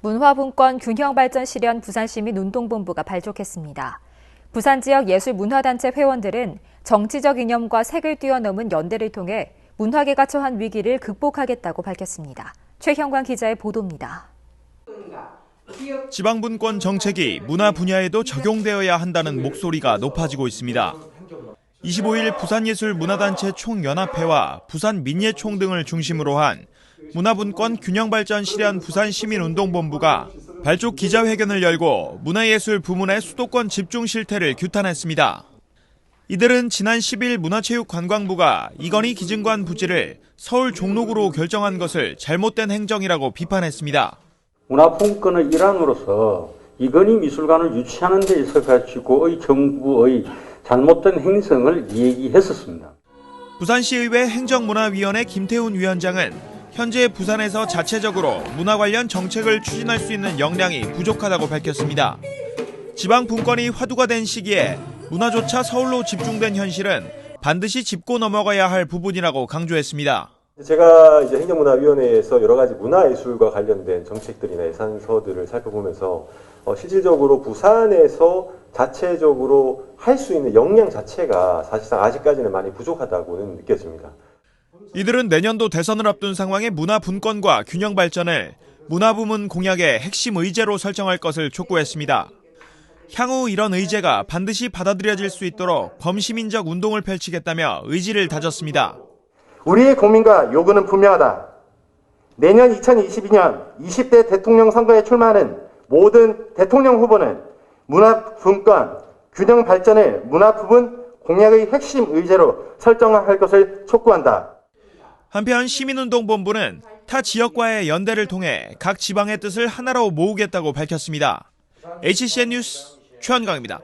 문화분권 균형발전 실현 부산시민운동본부가 발족했습니다. 부산 지역 예술문화단체 회원들은 정치적 이념과 색을 뛰어넘은 연대를 통해 문화계가 처한 위기를 극복하겠다고 밝혔습니다. 최형관 기자의 보도입니다. 지방분권 정책이 문화 분야에도 적용되어야 한다는 목소리가 높아지고 있습니다. 25일 부산예술문화단체 총연합회와 부산민예총 등을 중심으로 한 문화분권 균형발전 실현 부산시민운동본부가 발족 기자회견을 열고 문화예술 부문의 수도권 집중 실태를 규탄했습니다. 이들은 지난 10일 문화체육관광부가 이건희 기증관 부지를 서울 종로구로 결정한 것을 잘못된 행정이라고 비판했습니다. 문화품권의 일환으로서 이건희 미술관을 유치하는 데 있어 가지고의 정부의 잘못된 행성을 얘기했었습니다. 부산시의회 행정문화위원회 김태훈 위원장은 현재 부산에서 자체적으로 문화 관련 정책을 추진할 수 있는 역량이 부족하다고 밝혔습니다. 지방 분권이 화두가 된 시기에 문화조차 서울로 집중된 현실은 반드시 짚고 넘어가야 할 부분이라고 강조했습니다. 제가 이제 행정문화위원회에서 여러 가지 문화예술과 관련된 정책들이나 예산서들을 살펴보면서 어, 실질적으로 부산에서 자체적으로 할 수 있는 역량 자체가 사실상 아직까지는 많이 부족하다고는 느껴집니다. 이들은 내년도 대선을 앞둔 상황의 문화 분권과 균형 발전을 문화 부문 공약의 핵심 의제로 설정할 것을 촉구했습니다. 향후 이런 의제가 반드시 받아들여질 수 있도록 범시민적 운동을 펼치겠다며 의지를 다졌습니다. 우리의 고민과 요구는 분명하다. 내년 2022년 20대 대통령 선거에 출마하는 모든 대통령 후보는 문화 분권, 균형 발전을 문화 부분 공약의 핵심 의제로 설정할 것을 촉구한다. 한편 시민운동본부는 타 지역과의 연대를 통해 각 지방의 뜻을 하나로 모으겠다고 밝혔습니다. HCN 뉴스 최원강입니다.